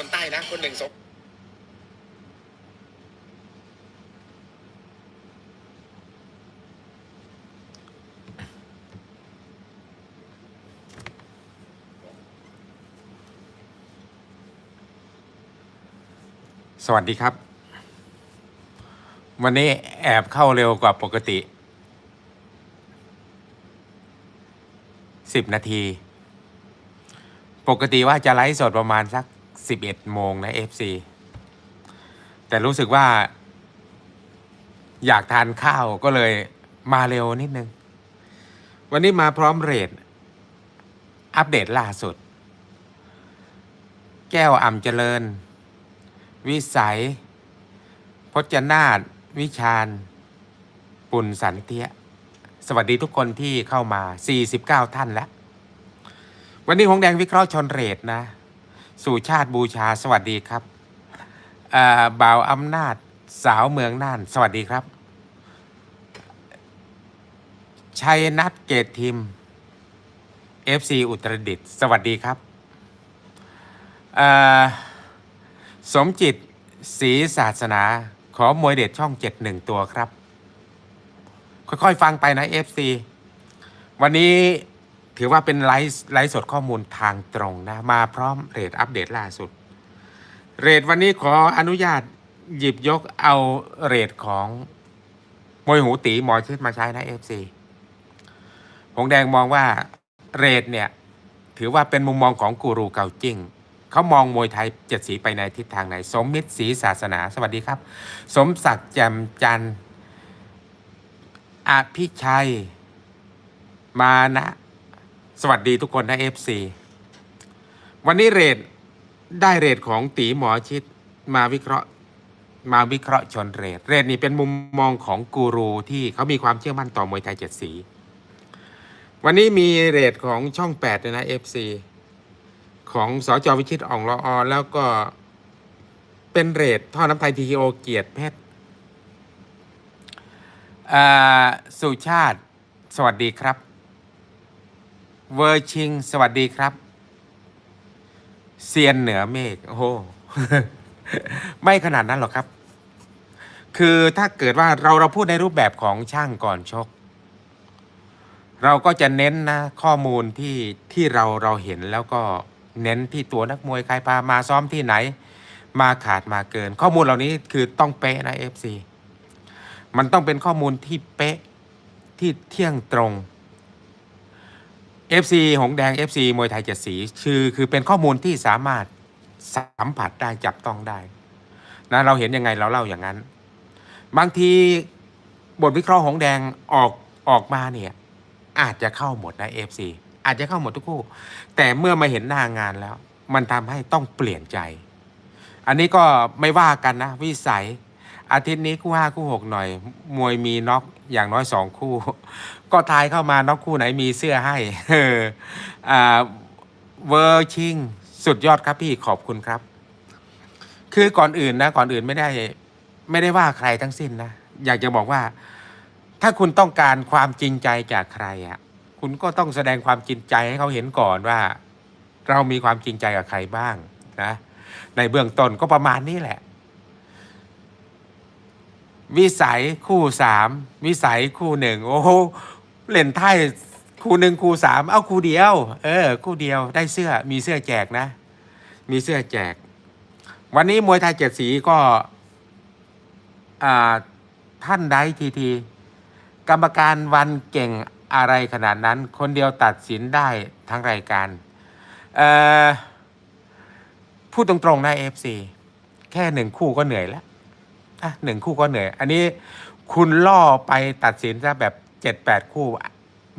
คนใต้นะ คนหนึ่งสองสวัสดีครับ วันนี้แอบเข้าเร็วกว่าปกติสิบนาที ปกติว่าจะไลฟ์สดประมาณสัก สิบเอ็ดโมงนะ FC แต่รู้สึกว่า อยากทานข้าวก็เลยมาเร็วนิดนึง วันนี้มาพร้อมเรทอัปเดตล่าสุด แก้วอ่ำเจริญ วิสัย พจนาถวิชาญ ปุณสันเทียสวัสดีทุกคนที่เข้ามา 49 ท่านแล้ว วันนี้หงแดงวิเคราะห์ชนเรทนะ สู่ชาติบูชาสวัสดีครับบ่าวอำนาจสาวเมืองน่าน สวัสดีครับ ชัยนัทเกตทิม FC อุตรดิตถ์สวัสดีครับ สมจิตศรีศาสนา ขอมวยเด็ดช่องเจ็ดหนึ่งตัวครับ ค่อย ๆ ฟังไปนะ FC วันนี้ ถือว่าเป็นไลฟ์ไลฟ์สดข้อมูลทางตรงนะ มาพร้อมเรทอัปเดตล่าสุด เรทวันนี้ขออนุญาตหยิบยกเอาเรทของมวยหูตีหมอชิดมาใช้นะ FC ผงแดงมองว่าเรทเนี่ย ถือว่าเป็นมุมมองของกูรูเก่าจริงเขามองมวยไทยเจ็ดสีไปในทิศทางไหน สมมิตรศรีศาสนา สวัสดีครับ สมศักดิ์แจ่มจันทร์อภิชัย มานะ สวัสดีทุกคนนะเอฟซีวันนี้เรทได้เรทของตีหมอชิดมาวิเคราะห์มาวิเคราะห์ชนเรทเรทนี้เป็นมุมมองของกูรูที่เขามีความเชื่อมั่นต่อมวยไทยเจ็ดสี วันนี้มีเรทของช่องแปดเลยนะเอฟซีของสจวิชิตอ่องละออแล้วก็เป็นเรทท่อน้ำไทยทีโอเกียรติเพชรสุชาติ สวัสดีครับ เวอร์ชิง สวัสดีครับ เซียนเหนือเมฆโอ้โหไม่ขนาดนั้นหรอกครับ คือถ้าเกิดว่าเราเราพูดในรูปแบบของช่างก่อนชก เราก็จะเน้นนะข้อมูลที่ที่เราเราเห็นแล้วก็เน้นที่ตัวนักมวยใครพามาซ้อมที่ไหน มาขาดมาเกิน ข้อมูลเหล่านี้คือต้องเป๊ะนะ FC มันต้องเป็นข้อมูลที่เป๊ะที่เที่ยงตรง FC หงแดง FC มวยไทยเจ็ดสีคือคือเป็นข้อมูลที่สามารถสัมผัสได้จับต้องได้นะเราเห็นยังไงเราเล่าอย่างนั้น บางทีบทวิเคราะห์หงแดงออกออกมาเนี่ยอาจจะเข้าหมดนะ FC อาจจะเข้าหมดทุกคู่ แต่เมื่อมาเห็นหน้างานแล้ว มันทำให้ต้องเปลี่ยนใจ อันนี้ก็ไม่ว่ากันนะ วิสัย อาทิตย์นี้คู่ห้าคู่หกหน่อย มวยมีน็อกอย่างน้อยสองคู่ ก็ทายเข้ามาน็อกคู่ไหนมีเสื้อให้เออเวอร์ชิงสุดยอดครับพี่ขอบคุณครับ คือก่อนอื่นนะ ก่อนอื่นไม่ได้ ไม่ได้ว่าใครทั้งสิ้นนะ อยากจะบอกว่า ถ้าคุณต้องการความจริงใจจากใครอะ คุณก็ต้องแสดงความจริงใจให้เขาเห็นก่อนว่า เรามีความจริงใจกับใครบ้างนะ ในเบื้องต้นก็ประมาณนี้แหละ วิสัยคู่สามวิสัยคู่หนึ่งโอ้โหเล่นไพ่คู่หนึ่งคู่สามเอาคู่เดียว เออ คู่เดียวได้เสื้อมีเสื้อแจกนะ มีเสื้อแจก วันนี้มวยไทยเจ็ดสีก็ท่านใดทีที กรรมการวันเก่งอะไรขนาดนั้น คนเดียวตัดสินได้ทั้งรายการพูดตรงๆนะเอฟซีแค่หนึ่งคู่ก็เหนื่อยแล้ว อะหนึ่งคู่ก็เหนื่อย อันนี้คุณล่อไปตัดสินซะแบบเจ็ดแปดคู่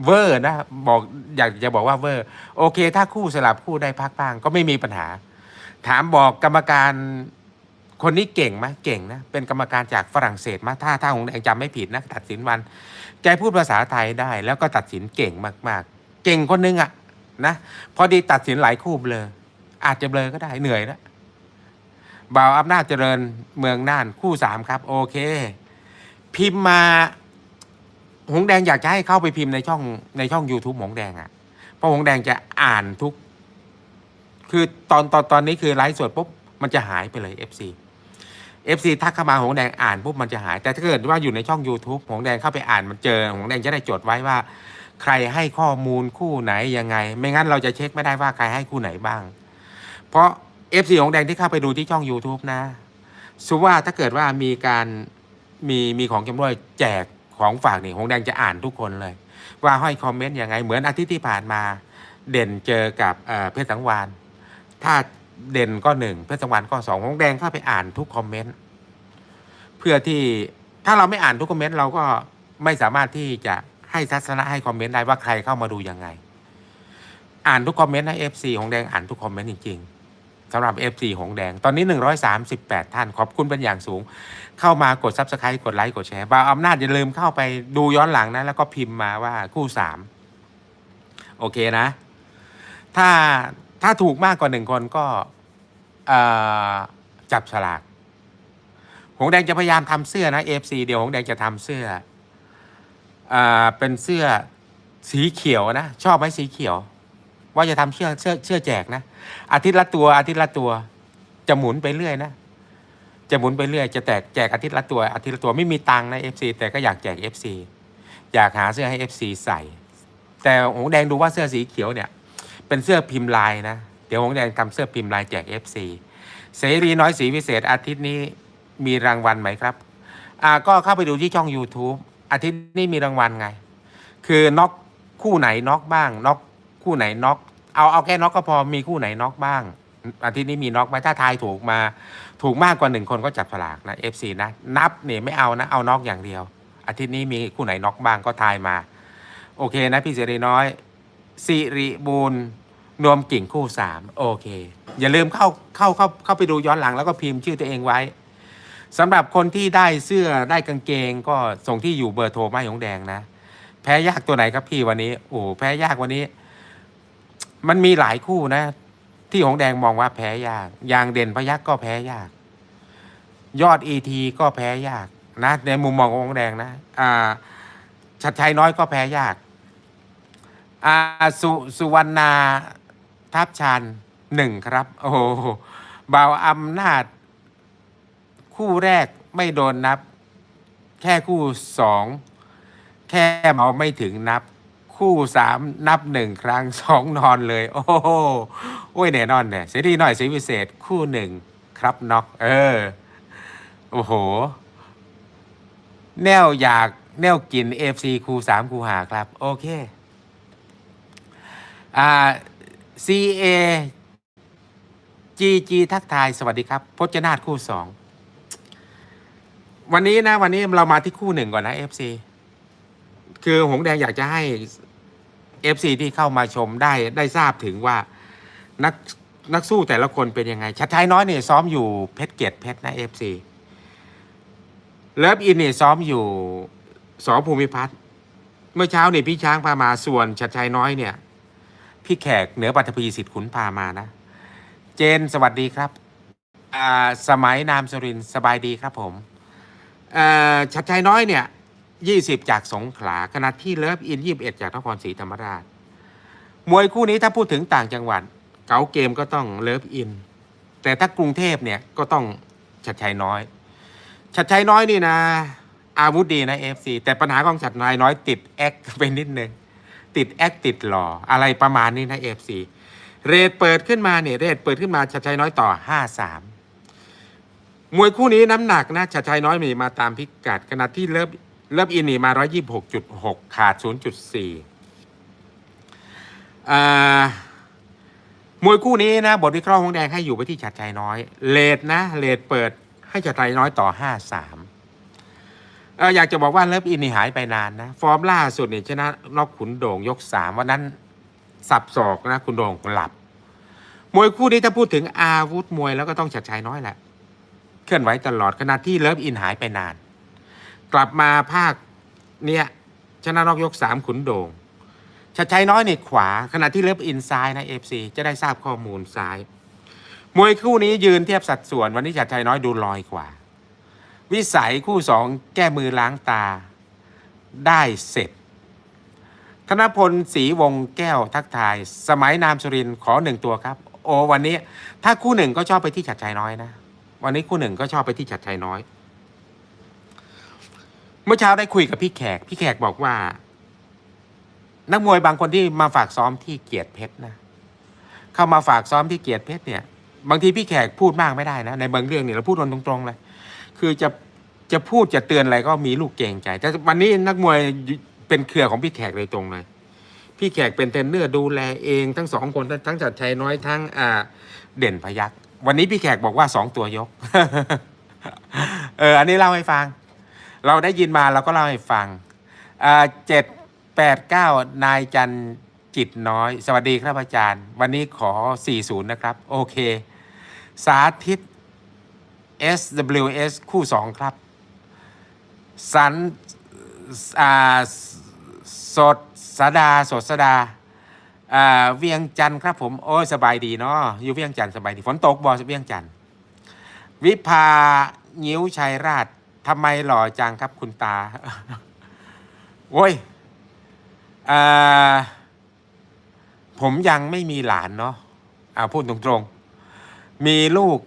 เวอร์นะบอกอยากจะบอกว่าเวอร์ โอเค ถ้าคู่สลับคู่ได้พักบ้างก็ไม่มีปัญหา ถามบอกกรรมการคนนี้เก่งไหมเก่งนะ เป็นกรรมการจากฝรั่งเศสมาถ้าถ้าของแดงจำไม่ผิดนะตัดสินวันแกพูดภาษาไทยได้ แล้วก็ตัดสินเก่งมาก ๆ เก่งคนนึงอะนะพอดีตัดสินหลายคู่เบลออาจจะเบลอก็ได้เหนื่อยแล้ว บ่าวอำนาจเจริญเมืองน่านคู่สามครับ โอเค พิมพ์มาหงแดงอยากจะให้เข้าไปพิมพ์ในช่องในช่อง YouTube หงแดงอะ่ะ เพราะหงแดงจะอ่านทุก คือตอนตอนตอนนี้คือไลฟ์สดปุ๊บมันจะหายไปเลย FC FC ทักเข้ามาหงแดงอ่านปุ๊บมันจะหาย แต่ถ้าเกิดว่าอยู่ในช่อง YouTube หงแดงเข้าไปอ่านมันเจอหงแดงจะได้จดไว้ว่า ใครให้ข้อมูลคู่ไหนยังไง ไม่งั้นเราจะเช็คไม่ได้ว่าใครให้คู่ไหนบ้าง เพราะ FC หงแดงที่เข้าไปดูที่ช่อง YouTube นะสุว่าถ้าเกิดว่ามีการมีมีของจำรวยแจกของฝากนี่หงแดงจะอ่านทุกคนเลย ว่าห้อยคอมเมนต์ยังไง เหมือนอาทิตย์ที่ผ่านมาเด่นเจอกับเเพชรสังวานถ้าเด่นก็หนึ่งเพชรสังวานก็สองหงแดงเข้าไปอ่านทุกคอมเมนต์เพื่อที่ถ้าเราไม่อ่านทุกคอมเมนต์เราก็ไม่สามารถที่จะให้ทัศนะให้คอมเมนต์ได้ว่าใครเข้ามาดูยังไง อ่านทุกคอมเมนต์นะ FC หงแดงอ่านทุกคอมเมนต์จริงๆ สำหรับ FC หงแดง ตอนนี้ 138 ท่าน ขอบคุณเป็นอย่างสูง เข้ามากด Subscribe กดไลค์กดแชร์บ่าวอำนาจอย่าลืมเข้าไปดูย้อนหลังนะ แล้วก็พิมพ์มาว่าคู่สามโอเคนะ ถ้าถ้าถูกมากกว่าหนึ่งคนก็จับฉลากหงแดงจะพยายามทำเสื้อนะ FC เดี๋ยวหงแดงจะทำเสื้ออเป็นเสื้อสีเขียวนะ ชอบไหมสีเขียว ว่าจะทำเสื้อเสื้อเสื้อแจกนะอาทิตย์ละตัวอาทิตย์ละตัว จะหมุนไปเรื่อยนะจะหมุนไปเรื่อยจะแจกแจกอาทิตย์ละตัวอาทิตย์ละตัวไม่มีตังค์นะ FC แต่ก็อยากแจก FC อยากหาเสื้อให้ FC ใส่ แต่หงแดงดูว่าเสื้อสีเขียวเนี่ย เป็นเสื้อพิมพ์ลายนะเดี๋ยวหงแดงทำเสื้อพิมพ์ลายแจก FC เสรีน้อยสีวิเศษอาทิตย์นี้มีรางวัลไหมครับอ่าก็เข้าไปดูที่ช่อง YouTube อาทิตย์นี้มีรางวัลไง คือน็อกคู่ไหนน็อกบ้างน็อก คู่ไหนน็อกเอาเอาแค่น็อกก็พอมีคู่ไหนน็อกบ้าง อาทิตย์นี้มีน็อกไหมถ้าทายถูกมา ถูกมากกว่าหนึ่งคนก็จับฉลากนะ FC นะนับเนี่ยไม่เอานะเอาน็อกอย่างเดียว อาทิตย์นี้มีคู่ไหนน็อกบ้างก็ทายมา โอเคนะพี่เสรีน้อยสิริบูรณ์นวมกิ่งคู่สามโอเค อย่าลืมเข้าเข้าเข้าเข้าไปดูย้อนหลังแล้วก็พิมพ์ชื่อตัวเองไว้สำหรับคนที่ได้เสื้อได้กางเกงก็ส่งที่อยู่เบอร์โทรไมาหยงแดงนะ แพ้ยากตัวไหนครับพี่วันนี้โอ้แพ้ยากวันนี้ มันมีหลายคู่นะ ที่หงแดงมองว่าแพ้ยากอย่างเด่นพยักก็แพ้ยาก ยอดอีทีก็แพ้ยากนะในมุมมองของหงแดงนะ อ่าชัดชัยน้อยก็แพ้ยากอาสุสุวรรณาทับชานหนึ่งครับ โอ้โหเบาวอำนาจ คู่แรกไม่โดนนับ แค่คู่สอง แค่เมาไม่ถึงนับ คู่สามนับหนึ่งครั้งสองนอนเลย โอ้โหโอ้ยแน่นอนเนี่ยเสียดีหน่อยเสียพิเศษคู่หนึ่งครับน็อกเออ โอ้โห แนวอยากแนวกินเอฟซีคูสามคูหาครับ โอเค อ่า CA GG ทักทาย สวัสดีครับพจนาถคู่สองวันนี้นะ วันนี้เรามาที่คู่หนึ่งก่อนนะ FC คือหงแดงอยากจะให้ FC ที่เข้ามาชมได้ได้ทราบถึงว่านักนักสู้แต่ละคนเป็นยังไง ชัดชัยน้อยเนี่ยซ้อมอยู่เพชรเกียรติเพชรนะ FC เลิฟอินเนี่ยซ้อมอยู่สอภูมิพัฒน์เมื่อเช้าเนี่ยพี่ช้างพามาส่วนชัดชัยน้อยเนี่ย พี่แขกเหนือปัทภีสิทธิ์ขุนพามานะ เจนสวัสดีครับสมัยนามสุรินสบายดีครับผมชัดชัยน้อยเนี่ย ยี่สิบจากสงขลาขณะที่เลิฟอินยี่บเอ็ดจากนครศรีธรรมราช มวยคู่นี้ถ้าพูดถึงต่างจังหวัด เก๋าเกมก็ต้องเลิฟอิน แต่ถ้ากรุงเทพเนี่ยก็ต้องชัดชัยน้อย ชัดชัยน้อยนี่นะ อาวุธดีนะเอฟซีแต่ปัญหาของชัดชัยน้อยติดแอคไปนิดนึงติดแอคติดหล่ออะไรประมาณนี้นะเอฟซีเรทเปิดขึ้นมาเนี่ยเรทเปิดขึ้นมาชัดชัยน้อยต่อห้าสามมวยคู่นี้น้ำหนักนะชัดชัยน้อยมีมาตามพิกัดขณะที่เลิฟ เลิฟอินนี่มาร้อยยี่หกจุดหกขาดศูนย์จุดสี่อ่ามวยคู่นี้นะ บทวิเคราะห์ของแดงให้อยู่ไปที่ชัดชัยน้อย เลทนะเลทเปิดให้ชัดชัยน้อยต่อห้าสามเอออยากจะบอกว่าเลิฟอินนี่หายไปนานนะ ฟอร์มล่าสุดเนี่ยชนะนอกขุนโด่งยกสามวันนั้นสับศอกนะขุนโด่งหลับ มวยคู่นี้ถ้าพูดถึงอาวุธมวยแล้วก็ต้องชัดชัยน้อยแหละ เคลื่อนไหวตลอดขณะที่เลิฟอินหายไปนาน กลับมาภาคเนี่ยชนะนอกยกสามขุนโด่งชัดชัยน้อยนี่ขวา ขณะที่เลิฟอินซ้ายนะเอฟซีจะได้ทราบข้อมูลซ้าย มวยคู่นี้ยืนเทียบสัดส่วน วันนี้ชัดชัยน้อยดูลอยกว่า วิสัยคู่สองแก้มือล้างตาได้เสร็จ ธนพลศรีวงแก้วทักทาย สมัยนามสุรินขอหนึ่งตัวครับ โอวันนี้ ถ้าคู่หนึ่งก็ชอบไปที่ฉัดชัยน้อยนะ วันนี้คู่หนึ่งก็ชอบไปที่ฉัดชัยน้อย เมื่อเช้าได้คุยกับพี่แขก พี่แขกบอกว่า นักมวยบางคนที่มาฝากซ้อมที่เกียรติเพชรนะ เข้ามาฝากซ้อมที่เกียรติเพชรเนี่ย บางทีพี่แขกพูดมากไม่ได้นะ ในบางเรื่องเนี่ยเราพูดตรงๆเลย คือจะจะพูดจะเตือนอะไรก็มีลูกเกรงใจ แต่วันนี้นักมวยเป็นเครือของพี่แขกเลยตรงเลย พี่แขกเป็นเทรนเนอร์ดูแลเองทั้งสองคนทั้งทั้งจัดชัยน้อยทั้งอ่าเด่นพยักวันนี้พี่แขกบอกว่าสองตัวยก เออ อันนี้เล่าให้ฟัง เราได้ยินมาเราก็เล่าให้ฟังเจ็ดแปดเก้านายจันจิตน้อย สวัสดีครับอาจารย์ วันนี้ขอ 40 นะครับ โอเค สาธิต SWS คู่สองครับ สันอ่าสดสดาสดสดาอ่าเวียงจันทร์ครับผม โอ้ยสบายดีเนาะอยู่เวียงจันทร์สบายดี ฝนตกบอเวียงจันทร์วิภา งิ้วชัยราช ทำไมหล่อจังครับคุณตาโอ้ยผมยังไม่มีหลานเนาะอ่าพูดตรงๆ มีลูก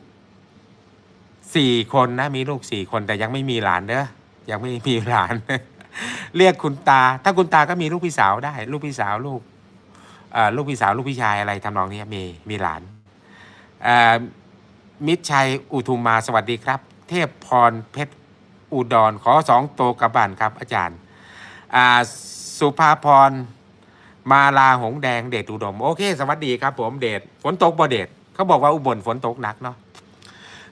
สี่คนนะ มีลูกสี่คนแต่ยังไม่มีหลานเด้อยังไม่มีหลาน เรียกคุณตา ถ้าคุณตาก็มีลูกพี่สาวได้ ลูกพี่สาวลูกลูกพี่สาวลูกพี่ชายอะไรทำนองนี้มีมีหลานมิตรชัยอุทุมมาสวัสดีครับ เทพพรเพชร อุดรขอสองโตวกระบานครับอาจารย์อ่าสุภาพรมาลาหงแดงเดชอุดม โอเค สวัสดีครับ ผมเดชฝนตกบ่เดชเขาบอกว่าอุบลฝนตกหนักเนาะ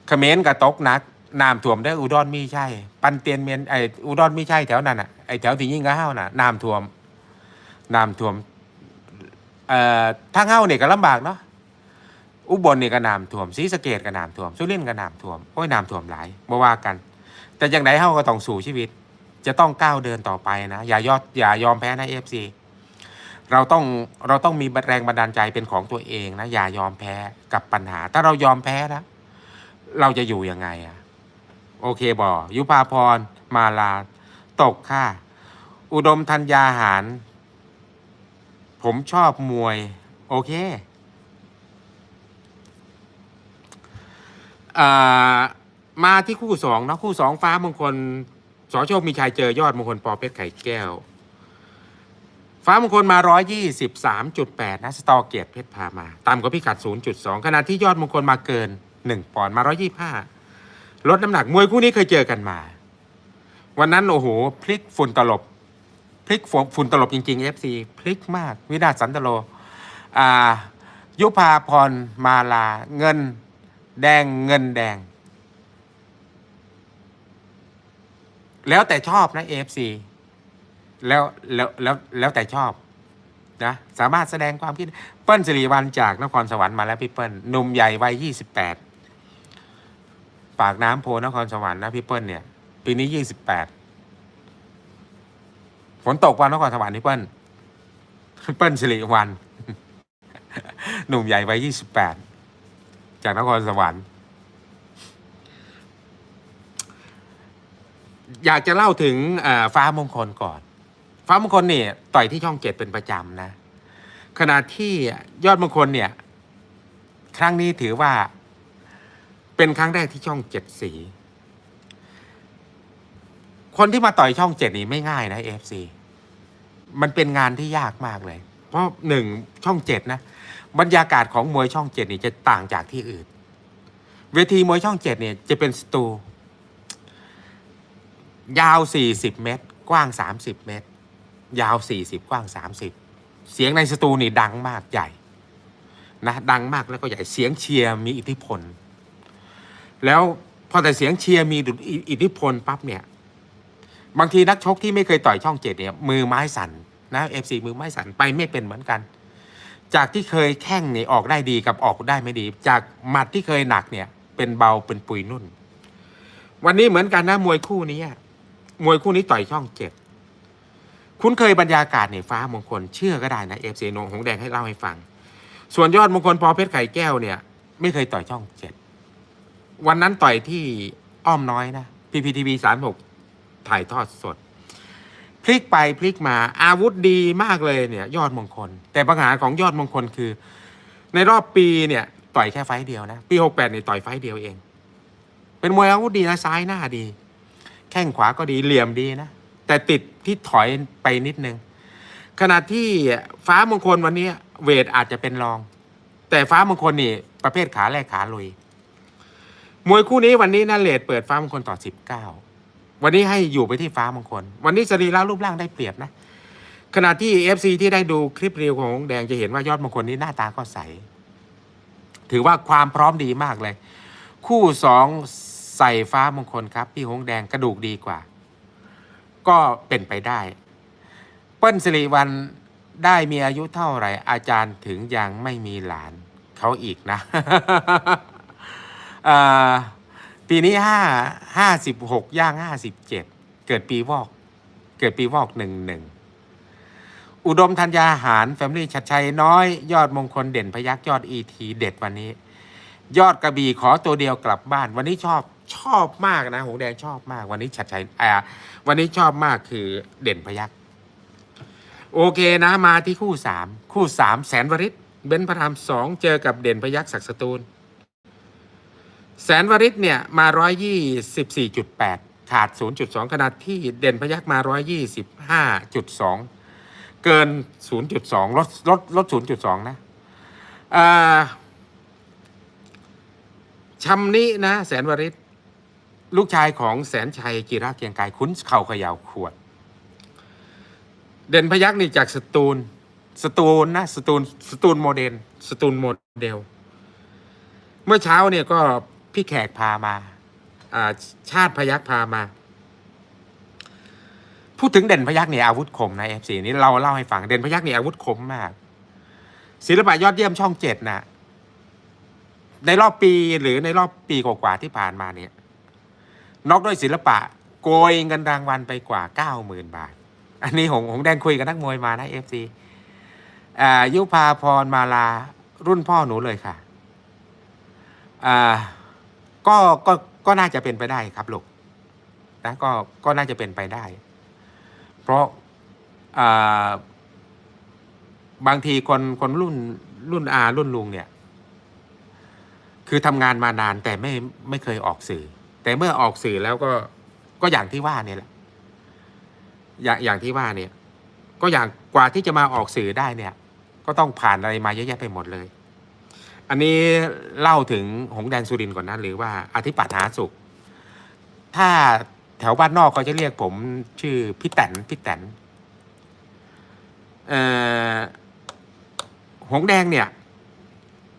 เขมรกับตกหนักน้ำท่วมได้อุดรมีใช่ ปันเตียนเมียนไออุดรมีใช่แถวนั้นอะไอแถวที่ยิ่งก็เฮ้าน่ะน้ำท่วมน้ำท่วมเอ่อทางเฮ้าเนี่ยก็ลำบากเนาะอุบลเนี่ยก็น้ำท่วมศรีสะเกดก็น้ำท่วมสุรินทร์ก็น้ำท่วมโอ้ยน้ำท่วมหลายมาว่ากัน แต่อย่างไรเฮาก็ต้องสู่ชีวิต จะต้องก้าวเดินต่อไปนะ อย่ายอดอย่ายอมแพ้นะเอฟซีเราต้องเราต้องมีแรงบันดาลใจเป็นของตัวเองนะ อย่ายอมแพ้กับปัญหา ถ้าเรายอมแพ้นะเราจะอยู่ยังไงอะโอเคบอยุพาพร มาลา ตกค่ะ อุดมธัญญาหาร ผมชอบมวย โอเค อ่า มาที่คู่สองนะคู่สองฟ้ามงคลสอโชคมีชัยเจอยอดมงคลปอเพชรไข่แก้ว ฟ้ามงคลมา 123.8 นะสตอเกียรติเพชรพามาต่ำกว่าพิกัด 0.2 ขณะที่ยอดมงคลมาเกิน 1ปอนด์มา 125 ลดน้ำหนักมวยคู่นี้เคยเจอกันมา วันนั้นโอ้โหพลิกฝุ่นตลบพลิกฝุ่นตลบจริงๆ FC พลิกมาก วินาศสันตโลยุพาพรมาลาเงิน แดงเงินแดง แล้วแต่ชอบนะ AFC แล้วแล้วแล้วแล้วแต่ชอบนะสามารถแสดงความคิด เปิ้ลสิริวัลจากนครสวรรค์มาแล้วพี่เปิ้ลหนุ่มใหญ่วัยยี่สิบแปดปากน้ำโพนครสวรรค์นะพี่เปิ้ลเนี่ยปีนี้ยี่สิบแปดฝนตกวันนครสวรรค์พี่เปิ้ลเปิ้ลสิริวัลหนุ่มใหญ่วัยยี่สิบแปดจากนครสวรรค์ อยากจะเล่าถึงเอ่อฟ้ามงคลก่อน ฟ้ามงคลเนี่ยต่อยที่ช่องเจ็ดเป็นประจำนะ ขณะที่ยอดมงคลเนี่ย ครั้งนี้ถือว่า เป็นครั้งแรกที่ช่องเจ็ดสี คนที่มาต่อยช่องเจ็ดนี่ไม่ง่ายนะเอฟซีมันเป็นงานที่ยากมากเลย เพราะหนึ่งช่องเจ็ดนะ บรรยากาศของมวยช่องเจ็ดนี่จะต่างจากที่อื่น เวทีมวยช่องเจ็ดเนี่ยจะเป็นสตู ยาว 40 เมตร กว้าง 30 เมตร ยาว 40 กว้าง 30 เสียงในสตูนี่ดังมากใหญ่นะดังมากแล้วก็ใหญ่เสียงเชียร์มีอิทธิพล แล้วพอแต่เสียงเชียร์มีอิทธิพลปั๊บเนี่ย บางทีนักชกที่ไม่เคยต่อยช่องเจ็ดเนี่ยมือไม้สั่นนะเอฟซีมือไม้สั่นไปไม่เป็นเหมือนกัน จากที่เคยแข้งเนี่ยออกได้ดีกับออกได้ไม่ดี จากหมัดที่เคยหนักเนี่ย เป็นเบาเป็นปุยนุ่น วันนี้เหมือนกันนะมวยคู่นี้ มวยคู่นี้ต่อยช่องเจ็ดคุ้นเคยบรรยากาศเนี่ยฟ้ามงคลเชื่อก็ได้นะเอฟซีนงหงแดงให้เล่าให้ฟัง ส่วนยอดมงคลปอเพชรไข่แก้วเนี่ย ไม่เคยต่อยช่องเจ็ดวันนั้นต่อยที่อ้อมน้อยนะพีพีทีวีสามหกถ่ายทอดสด พลิกไปพลิกมาอาวุธดีมากเลยเนี่ย ยอดมงคล แต่ปัญหาของยอดมงคลคือ ในรอบปีเนี่ย ต่อยแค่ไฟเดียวนะ ปีหกแปดเนี่ยต่อยไฟเดียวเอง เป็นมวยอาวุธดีนะซ้ายหน้าดี แข้งขวาก็ดีเหลี่ยมดีนะ แต่ติดที่ถอยไปนิดนึง ขณะที่ฟ้ามงคลวันนี้เวทอาจจะเป็นรอง แต่ฟ้ามงคลนี่ประเภทขาแรกขาลุย มวยคู่นี้วันนี้นะเลดเปิดฟ้ามงคลต่อสิบเก้าวันนี้ให้อยู่ไปที่ฟ้ามงคล วันนี้สรีระรูปร่างได้เปรียบนะ ขณะที่ FC ที่ได้ดูคลิปรีวิวของแดงจะเห็นว่ายอดมงคลนี้หน้าตาก็ใส ถือว่าความพร้อมดีมากเลย คู่สอง ใส่ฟ้ามงคลครับ พี่หงแดงกระดูกดีกว่า ก็เป็นไปได้ เปิ้ลสิริวัลได้มีอายุเท่าไหร่ อาจารย์ถึงยังไม่มีหลานเขาอีกนะปีนี้ห้าห้าสิบหกย่างห้าสิบเจ็ดเกิดปีวอก เกิดปีวอกหนึ่งหนึ่งอุดมธัญญาหารแฟมลี่ชัดชัยน้อย ยอดมงคลเด่นพยักยอดอีทีเด็ดวันนี้ ยอดกระบี่ขอตัวเดียวกลับบ้าน วันนี้ชอบ ชอบมากนะ หงแดงชอบมาก วันนี้ชัดชัยอ่าวันนี้ชอบมากคือเด่นพยักโอเคนะมาที่คู่สามคู่สามแสนวริศเบนพระรามสองเจอกับเด่นพยักศักสตูล แสนวริศเนี่ยมา124.8ขาด0.2ขนาดที่เด่นพยักมา125.2เกิน0.2ลดลดลด0.2นะอ่าชำนี้นะ แสนวริศ ลูกชายของแสนชัยจิระเกียงกายคุ้นเข่าขยาวขวด เด่นพยักนี่จากสตูลสตูลนะสตูลสตูลโมเดลสตูลโมเดล เมื่อเช้าเนี่ยก็พี่แขกพามาาชาติพยักพามา พูดถึงเด่นพยักเนี่ยอาวุธคมนะเอฟซีนี้เราเล่าให้ฟังเด่นพยักเนี่ยอาวุธคมมาก ศิลปะยอดเยี่ยมช่องเจ็ดนะในรอบปีหรือในรอบปีกว่าๆที่ผ่านมาเนี่ย น็อกด้วยศิลปะ โกยเงินรางวัลไปกว่าเก้าหมื่นบาท อันนี้หงหงแดงคุยกับนักมวยมานะเอฟซียุพาพรมาลารุ่นพ่อหนูเลยค่ะก็ก็ก็น่าจะเป็นไปได้ครับลูกนะก็ก็น่าจะเป็นไปได้ เพราะบางทีคนคนรุ่นรุ่นอารุ่นลุงเนี่ย คือทำงานมานานแต่ไม่ไม่เคยออกสื่อ แต่เมื่อออกสื่อแล้วก็ก็อย่างที่ว่าเนี่ยแหละอย่างอย่างที่ว่าเนี่ย ก็อย่างกว่าที่จะมาออกสื่อได้เนี่ย ก็ต้องผ่านอะไรมาเยอะแยะไปหมดเลย อันนี้เล่าถึงหงแดงสุรินก่อนนะหรือว่าอธิปัตหาสุข ถ้าแถวบ้านนอกเขาจะเรียกผมชื่อพี่แตนพี่แตนเอ่อหงแดงเนี่ย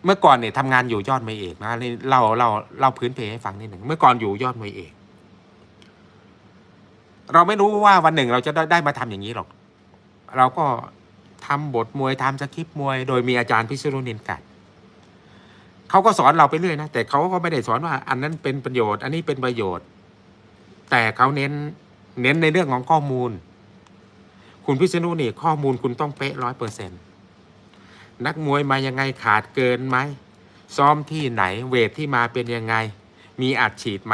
เมื่อก่อนเนี่ยทำงานอยู่ยอดมวยเอกนะนี่เล่าเล่าเล่าพื้นเพให้ฟังนิดหนึ่งเมื่อก่อนอยู่ยอดมวยเอก เราไม่รู้ว่าวันหนึ่งเราจะได้ได้มาทำอย่างนี้หรอก เราก็ทำบทมวยทำสคริปต์มวย โดยมีอาจารย์พิศรุนินกัดเขาก็สอนเราไปเรื่อยนะแต่เขาก็ไม่ได้สอนว่า อันนั้นเป็นประโยชน์ อันนี้เป็นประโยชน์ แต่เขาเน้นเน้นในเรื่องของข้อมูล คุณพิษณุนี่ข้อมูลคุณต้องเป๊ะร้อยเปอร์เซ็นต นักมวยมายังไงขาดเกินไหมซ้อมที่ไหนเวทที่มาเป็นยังไง มีอัดฉีดไหม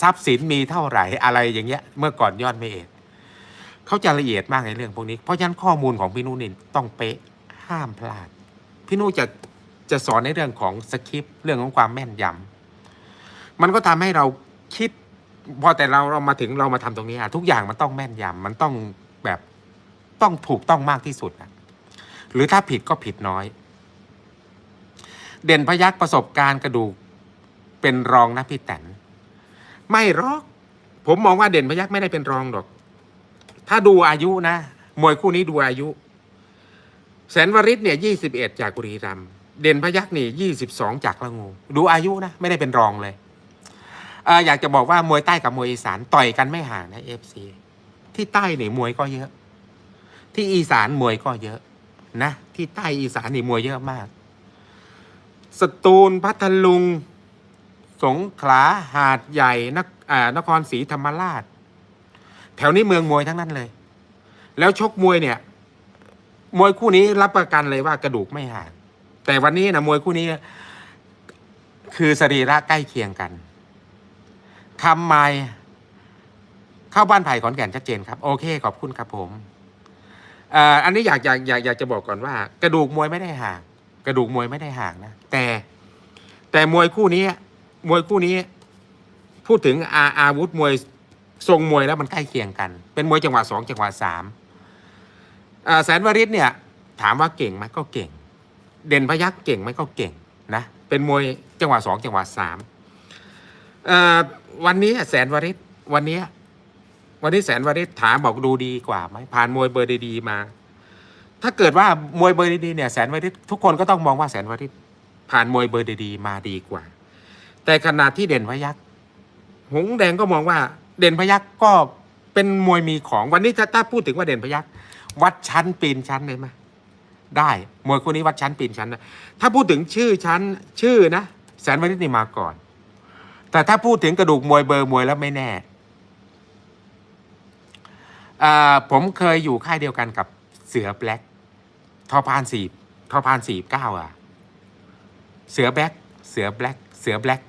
ทรัพย์สินมีเท่าไหร่อะไรอย่างเงี้ยเมื่อก่อนยอดไม่เอกเขาจะละเอียดมากในเรื่องพวกนี้ เพราะฉะนั้นข้อมูลของพี่นุนี่ต้องเป๊ะห้ามพลาด พี่นุจะจะสอนในเรื่องของสคริปต์เรื่องของความแม่นยำมันก็ทำให้เราคิดพอแต่เราเรามาถึงเรามาทำตรงนี้อะทุกอย่างมันต้องแม่นยำมันต้องแบบต้องถูกต้องมากที่สุดอะ หรือถ้าผิดก็ผิดน้อย เด่นพยักประสบการณ์กระดูกเป็นรองนะพี่แตนไม่หรอก ผมมองว่าเด่นพยักไม่ได้เป็นรองหรอก ถ้าดูอายุนะ มวยคู่นี้ดูอายุ แสนวริศเนี่ยยี่สิบเอ็ดจากบุรีรัมย์เด่นพยักนี่ยี่สิบสองจากละงู ดูอายุนะ ไม่ได้เป็นรองเลยเอออยากจะบอกว่ามวยใต้กับมวยอีสานต่อยกันไม่ห่างนะเอฟซีที่ใต้เนี่ยมวยก็เยอะ ที่อีสานมวยก็เยอะ นะที่ใต้อีสานนี่มวยเยอะมาก สตูลพัทลุง สงขลาหาดใหญ่นคอ่านครศรีธรรมราช แถวนี้เมืองมวยทั้งนั้นเลย แล้วชกมวยเนี่ย มวยคู่นี้รับประกันเลยว่ากระดูกไม่ห่างแต่วันนี้นะมวยคู่นี้ คือสรีระใกล้เคียงกันคำไม้เข้าบ้านไผ่ขอนแก่นชัดเจนครับ โอเค ขอบคุณครับผม อันนี้อยากอยากอยากอยากจะบอกก่อนว่า กระดูกมวยไม่ได้ห่าง กระดูกมวยไม่ได้ห่างนะแต่ แต่มวยคู่นี้ มวยคู่นี้ พูดถึงอาอาวุธมวยทรงมวยแล้วมันใกล้เคียงกัน เป็นมวยจังหวะสองจังหวะสามแสนวริศเนี่ย ถามว่าเก่งไหมก็เก่ง เด่นพยักเก่งไหมก็เก่งนะเป็นมวยจังหวะสองจังหวะสามวันนี้แสนวริศวันนี้ วันนี้แสนวริศถามบอกดูดีกว่าไหมผ่านมวยเบอร์ดีๆมา ถ้าเกิดว่ามวยเบอร์ดีๆเนี่ยแสนวริศทุกคนก็ต้องมองว่าแสนวริศผ่านมวยเบอร์ดีๆมาดีกว่า แต่ขนาดที่เด่นพยักหงแดงก็มองว่า เด่นพยักก็เป็นมวยมีของวันนี้ถ้าถ้าพูดถึงว่าเด่นพยักวัดชั้นปีนชั้นเลยไหมได้มวยคู่นี้วัดชั้นปีนชั้นนะถ้าพูดถึงชื่อชั้นชื่อนะแสนวริศนี่มาก่อน แต่ถ้าพูดถึงกระดูกมวยเบอร์มวยแล้วไม่แน่ ผมเคยอยู่ค่ายเดียวกันกับเสือแบล็กทอพานสี่ทอพานสี่เก้าอะ เสือแบล็กเสือแบล็กเสือแบล็ก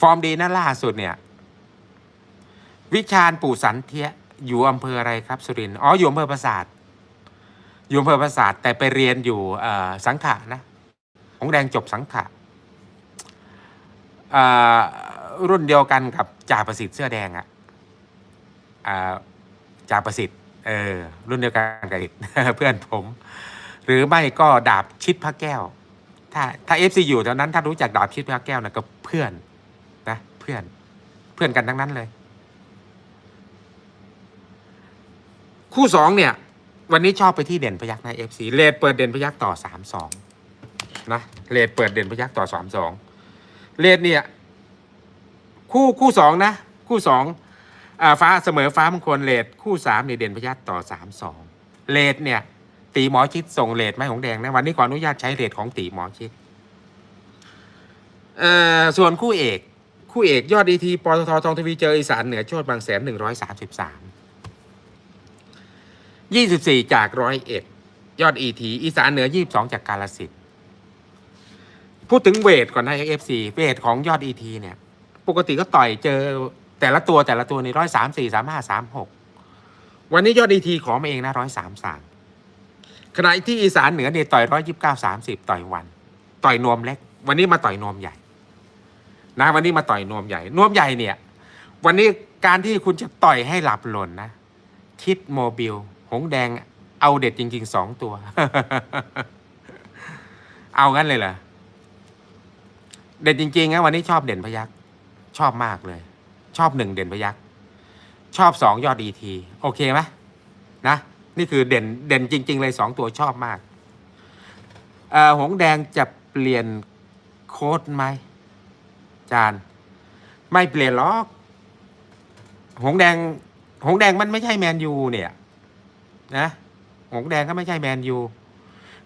ฟอร์มดีนะล่าสุดเนี่ย วิชาญปู่สันเทียอยู่อำเภออะไรครับ สุรินทร์อ๋ออยู่อำเภอปราสาทอยู่อำเภอปราสาทแต่ไปเรียนอยู่สังขะนะของแดงจบสังขะรุ่นเดียวกันกับจ่าประสิทธิ์เสื้อแดงอะอ่า จ่าประสิทธิ์เออรุ่นเดียวกันกับเพื่อนผม หรือไม่ก็ดาบชิดพระแก้ว ถ้าถ้าเอฟซีอยู่ตอนนั้นถ้ารู้จักดาบชิดพระแก้วนะก็เพื่อนนะเพื่อนเพื่อนกันทั้งนั้นเลย คู่สองเนี่ย วันนี้ชอบไปที่เด่นพยักในเอฟซีเลดเปิดเด่นพยักต่อสามสองนะเลดเปิดเด่นพยักต่อสามสองเลดเนี่ย คู่คู่สองนะ คู่สอง ฟ้าเสมอฟ้ามงคลเลดคู่สามเนี่ยเด่นพยัตต่อสามสองเลดเนี่ย ตีหมอชิดส่งเลดไม้ของแดงนะวันนี้ขออนุญาตใช้เลดของตีหมอชิดเอ่อส่วนคู่เอกคู่เอกยอดดีทีปตททองทวีเจออีสานเหนือโชดบางแสนหนึ่งร้อยสามสิบสามยี่สิบสี่จากร้อยเอ็ดยอดอีทีอีสานเหนือยี่สิบสองจากกาลสินธุ์พูดถึงเวทก่อนนะเอฟซีเวทของยอดอีทีเนี่ย ปกติก็ต่อยเจอ แต่ละตัวแต่ละตัวในร้อยสามสี่สามห้าสามหกวันนี้ยอดดีทีขอมาเองนะร้อยสามสามขณะที่อีสานเหนือเนี่ยต่อยร้อยยิบเก้าสามสิบต่อยวัน ต่อยนวมเล็ก วันนี้มาต่อยนวมใหญ่ นะ วันนี้มาต่อยนวมใหญ่ นวมใหญ่เนี่ย วันนี้การที่คุณจะต่อยให้หลับหล่นนะคิดโมบิล หงแดง เอาเด็ดจริงๆสองตัว เอางั้นเลยเหรอ เด่นจริงๆนะวันนี้ชอบเด่นพยัก ชอบมากเลย ชอบหนึ่งเด่นพยักชอบสองยอดดีทีโอเคไหมนะนี่คือเด่นเด่นจริง ๆ เลยสองตัวชอบมากหงแดงจะเปลี่ยนโค้ดไหมจานไม่เปลี่ยนหรอก หงแดง หงแดงมันไม่ใช่แมนยูเนี่ยนะหงแดงก็ไม่ใช่แมนยู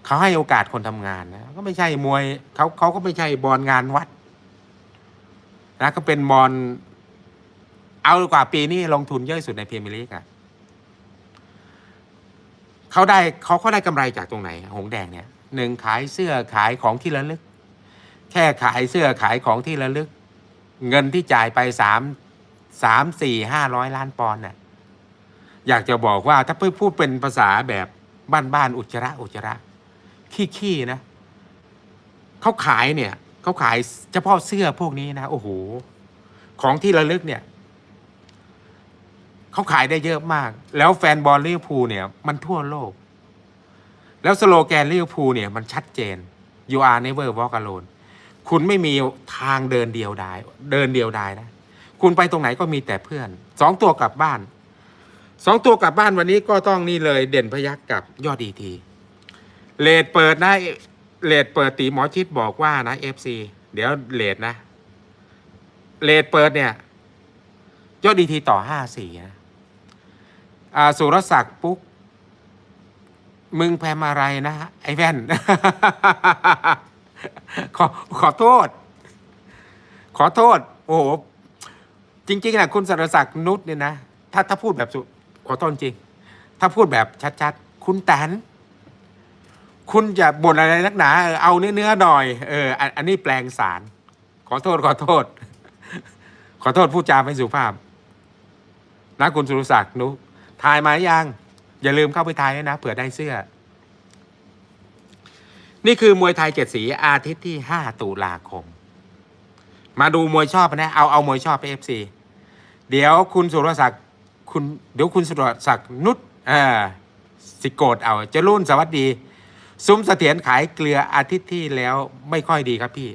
เขาให้โอกาสคนทำงานนะก็ไม่ใช่มวยเขาเขาก็ไม่ใช่บอลงานวัดนะก็เป็นบอล เอาดีกว่าปีนี้ลงทุนเยอะสุดในพรีเมียร์ลีกอะเขาได้เขาเขาได้กำไรจากตรงไหน หงแดงเนี่ยหนึ่งขายเสื้อขายของที่ระลึก แค่ขายเสื้อขายของที่ระลึก เงินที่จ่ายไปสามสามสี่ห้าร้อยล้านปอนด์น่ะอยากจะบอกว่าถ้าพูดเป็นภาษาแบบบ้านๆอุจจาระอุจจาระ ขี้ๆนะเขาขายเนี่ยเขาขายเฉพาะเสื้อพวกนี้นะ โอ้โห ของที่ระลึกเนี่ย เขาขายได้เยอะมาก แล้วแฟนบอลลิเวอร์พูลเนี่ย มันทั่วโลก แล้วสโลแกนลิเวอร์พูลเนี่ย มันชัดเจน you are never walk alone คุณไม่มีทางเดินเดียวดาย เดินเดียวดายนะ คุณไปตรงไหนก็มีแต่เพื่อน สองตัวกลับบ้าน สองตัวกลับบ้านวันนี้ก็ต้องนี่เลยเด่นพยักกับยอดดีที เลดเปิดนะเลดเปิดตีหมอชิดบอกว่านะเอฟซีเดี๋ยวเลดนะ เลดเปิดเนี่ย ยอดดีทีต่อห้าสี่นะ สุรศักดิ์ปุ๊ก มึงแพมอะไรนะไอ้แว่น ขอขอโทษ ขอโทษ โอ้โหจริงๆนะคุณสรศักดิ์นุชเนี่ยนะถ้าถ้าพูดแบบสุขอโทษจริง ถ้าพูดแบบชัดๆ คุณแตนคุณจะบ่นอะไรนักหนา เออเอาเนื้อเนื้อหน่อย เออ อันนี้แปลงสาร ขอโทษ ขอโทษ ขอโทษพูดจาไม่สุภาพนะคุณสุรศักดิ์นุ ทายมาหรือยังอย่าลืมเข้าไปทายนะเผื่อได้เสื้อ นี่คือมวยไทยเจ็ดสีอาทิตย์ที่5ตุลาคม มาดูมวยชอบนะเอาเอามวยชอบไปเอฟซีเดี๋ยวคุณสุรศักดิ์คุณเดี๋ยวคุณสุรศักดิ์นุชอ่าสิโกดเอาเจะรุ่นสวัสดีซุ้มเสถียรขายเกลืออาทิตย์ที่แล้วไม่ค่อยดีครับพี่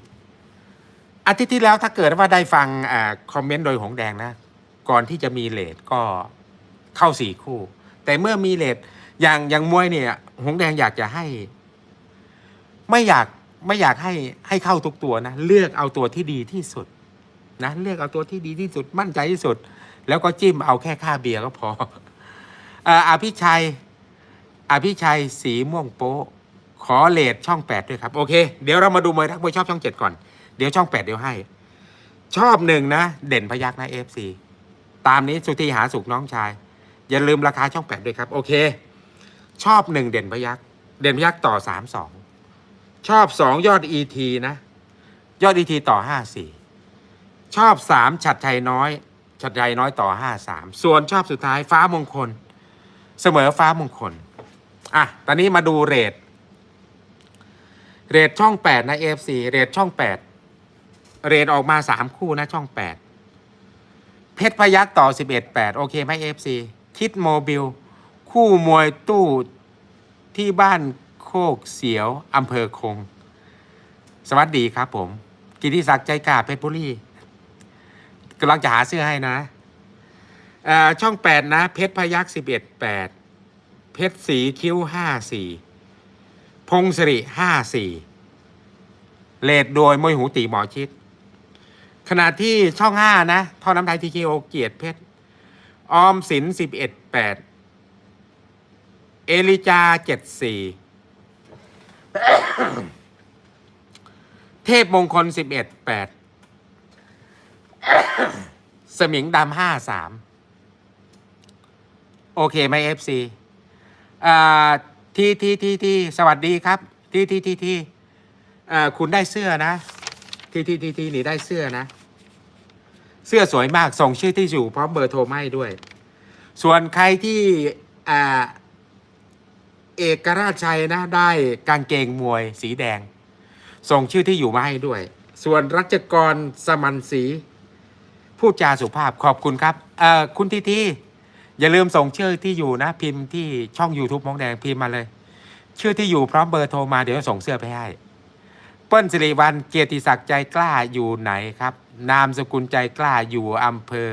อาทิตย์ที่แล้วถ้าเกิดว่าได้ฟังอคอมเมนต์โดยหงแดงนะ ก่อนที่จะมีเลทก็ เข้าสี่คู่ แต่เมื่อมีเลทอย่างอย่างมวยเนี่ย หงแดงอยากจะให้ ไม่อยากไม่อยากให้ให้เข้าทุกตัวนะเลือกเอาตัวที่ดีที่สุด นะเลือกเอาตัวที่ดีที่สุด มั่นใจที่สุด แล้วก็จิ้มเอาแค่ค่าเบียร์ก็พออ่าอภิชัย อภิชัยสีม่วงโป๊ะขอเลทช่องแปดด้วยครับโอเคเดี๋ยวเรามาดูมวยทักมวยชอบช่องเจ็ดก่อนเดี๋ยวช่องแปดเดี๋ยวให้ ชอบหนึ่งนะ เด่นพยักนะเอฟซีตามนี้สุธีหาสุขน้องชาย อย่าลืมราคาช่องแปดด้วยครับ โอเค ชอบหนึ่งเด่นพยักเด่นพยักต่อสามสองชอบสองยอดอีทีนะ ยอดอีทีต่อห้าสี่ชอบสามฉัดชัยน้อยชัดชัยน้อยต่อห้าสามส่วนชอบสุดท้ายฟ้ามงคล เสมอฟ้ามงคล อะ ตอนนี้มาดูเรทเรทช่องแปดนะเอฟซีเรทช่องแปดเรทออกมาสามคู่นะช่องแปดเพชรพยักต่อสิบเอ็ดแปดโอเคไหมเอฟซี คิดโมบิล คู่มวยตู้ที่บ้านโคกเสียวอำเภอคง สวัสดีครับผม กิติศักดิ์ใจกาเพชรบุรีกำลังจะหาเสื้อให้นะช่องแปดนะ เพชรพยักสิบเอ็ดแปดเพชรสีคิ้วห้าสี่พงศริห้าสี่เลดโดยมวยหูตีหมอชิด ขณะที่ช่องห้านะท่อน้ำไทยทีเคโอเกียรติเพชร ออมสินสิบเอ็ดแปดเอลิจาเจ็ดสี่เทพมงคลสิบเอ็ดแปดสมิงดำห้าสามโอเคไหมเอฟซีที่ที่ที่ที่สวัสดีครับ ที่ที่ที่ที่คุณได้เสื้อนะ ที่ที่ที่ที่นี่ได้เสื้อนะ เสื้อสวยมากส่งชื่อที่อยู่พร้อมเบอร์โทรมาให้ด้วย ส่วนใครที่เอกราชชัยนะได้กางเกงมวยสีแดง ส่งชื่อที่อยู่มาให้ด้วย ส่วนรัชกรสมันศรีพูดจาสุภาพขอบคุณครับเอ่อคุณทีทีอย่าลืมส่งชื่อที่อยู่นะ พิมพ์ที่ช่อง YouTube มองแดงพิมพ์มาเลย ชื่อที่อยู่พร้อมเบอร์โทรมาเดี๋ยวส่งเสื้อไปให้ เปิ้ลสิริวัลเกียรติศักดิ์ใจกล้าอยู่ไหนครับ นามสกุลใจกล้าอยู่อำเภอ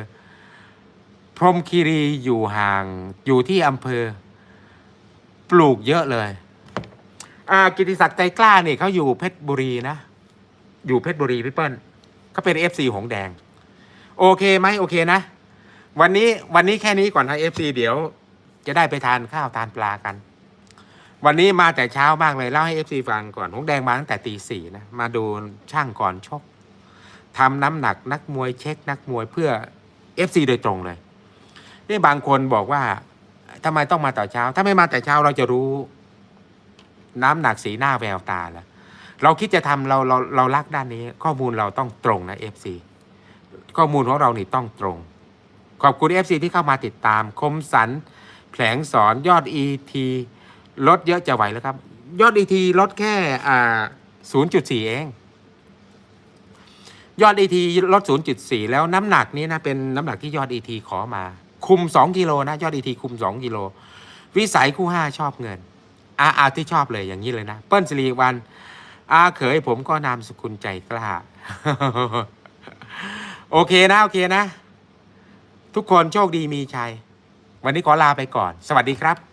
พรมคีรีอยู่ห่างอยู่ที่อำเภอ ปลูกเยอะเลยอากิติศักดิ์ใจกล้าเนี่ยเขาอยู่เพชรบุรีนะ อยู่เพชรบุรีพี่เปิ้ลเขาเป็นเอฟซีหงแดง โอเคไหมโอเคนะ วันนี้วันนี้แค่นี้ก่อนนะเอฟซีเดี๋ยว จะได้ไปทานข้าวทานปลากัน วันนี้มาแต่เช้ามากเลยเล่าให้เอฟซีฟังก่อนหงแดงมาตั้งแต่ตีสี่นะ มาดูช่างก่อนชก ทำน้ำหนักนักมวยเช็คนักมวยเพื่อเอฟซีโดยตรงเลย นี่บางคนบอกว่าทำไมต้องมาแต่เช้า ถ้าไม่มาแต่เช้าเราจะรู้น้ำหนักสีหน้าแววตาแล้วเราคิดจะทำเราเราเรารักด้านนี้ ข้อมูลเราต้องตรงนะเอฟซีข้อมูลของเรานี่ต้องตรง ขอบคุณเอฟซีที่เข้ามาติดตาม คมสันแผลงสอนยอด ET ลดเยอะจะไหวแล้วครับ ยอด ET ลดแค่อ่า0.4 เอง ยอด ET ลด 0.4 แล้วน้ำหนักนี้นะเป็นน้ำหนักที่ยอด ET ขอมา คุม 2 กิโลนะ ยอด ET คุม 2 กิโล วิสัยคู่ 5 ชอบเงิน อาอาที่ชอบเลยอย่างนี้เลยนะ เปิ้ลสิริวัน อาเขยผมก็นามสกุลใจกล้า โอเคนะ โอเคนะ ทุกคนโชคดีมีชัย วันนี้ขอลาไปก่อน สวัสดีครับ